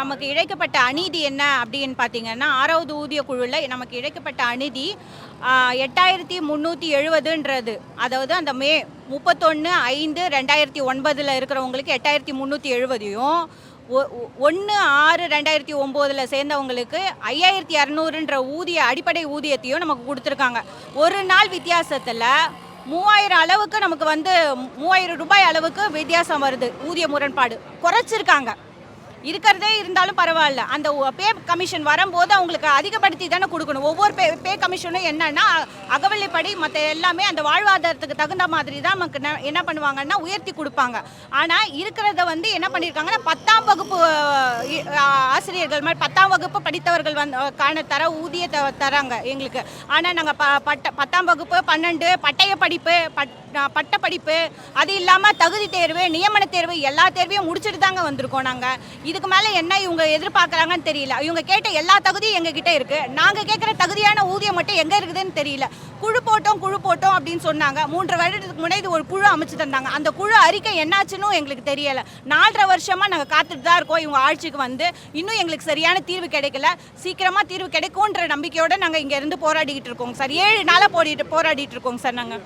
நமக்கு இழைக்கப்பட்ட அநீதி என்ன அப்படின்னு பார்த்தீங்கன்னா ஆறாவது ஊதிய குழுவில் நமக்கு இழைக்கப்பட்ட அநீதி எட்டாயிரத்தி முந்நூற்றி எழுபதுன்றது அதாவது அந்த மே முப்பத்தொன்று ஐந்து ரெண்டாயிரத்தி ஒன்பதில் இருக்கிறவங்களுக்கு எட்டாயிரத்தி முந்நூற்றி எழுபதையும் ஒன்று ஆறு ரெண்டாயிரத்தி ஒம்போதில் சேர்ந்தவங்களுக்கு ஐயாயிரத்தி இரநூறுன்ற ஊதிய அடிப்படை ஊதியத்தையும் நமக்கு கொடுத்துருக்காங்க. ஒரு நாள் வித்தியாசத்தில் மூவாயிரம் அளவுக்கு நமக்கு வந்து மூவாயிரம் ரூபாய் அளவுக்கு வித்தியாசம் வருது ஊதிய முரண்பாடு. குறைச்சிருக்காங்க. இருக்கிறதே இருந்தாலும் பரவாயில்ல. அந்த பே கமிஷன் வரும்போது அவங்களுக்கு அதிகப்படுத்தி தானே கொடுக்கணும். ஒவ்வொரு பே பே கமிஷனும் என்னன்னா அகவலைப்படி மற்ற எல்லாமே அந்த வாழ்வாதாரத்துக்கு தகுந்த மாதிரி தான் நமக்கு ந- என்ன பண்ணுவாங்கன்னா உயர்த்தி கொடுப்பாங்க. ஆனால் இருக்கிறத வந்து என்ன பண்ணியிருக்காங்கன்னா பத்தாம் வகுப்பு ஆசிரியர்கள் மாதிரி பத்தாம் வகுப்பு படித்தவர்கள் வந்து காண தர ஊதியத்தை தராங்க எங்களுக்கு. ஆனால் நாங்கள் ப பட்ட பத்தாம் வகுப்பு பன்னெண்டு பட்டய படிப்பு பட் பட்ட படிப்பு அது இல்லாமல் தகுதி தேர்வு நியமன தேர்வு எல்லா தேர்வையும் முடிச்சுட்டு தாங்க வந்திருக்கோம் நாங்கள் இதுக்கு மேலே என்ன இவங்க எதிர்பார்க்குறாங்கன்னு தெரியல. இவங்க கேட்ட எல்லா தகுதியும் எங்ககிட்ட இருக்குது நாங்கள் கேட்குற தகுதியான ஊதியம் மட்டும் எங்கே இருக்குதுன்னு தெரியல. குழு போட்டோம் குழு போட்டோம் அப்படின்னு சொன்னாங்க. மூன்று வருடத்துக்கு முன்னாடி ஒரு குழு அமைச்சு தந்தாங்க. அந்த குழு அறிக்கை என்னாச்சுன்னு எங்களுக்கு தெரியலை. நாலரை வருஷமாக நாங்கள் காத்துட்டு தான் இருக்கோம். இவங்க ஆட்சிக்கு வந்து. இன்னும் எங்களுக்கு சரியான தீர்வு கிடைக்கல. சீக்கிரமாக தீர்வு கிடைக்கும்ன்ற நம்பிக்கையோட நாங்கள் இங்கேருந்து போராடிக்கிட்டு இருக்கோம் சார். ஏழு நாளாக போடிட்டு போராடிட்டு இருக்கோங்க சார் நாங்கள்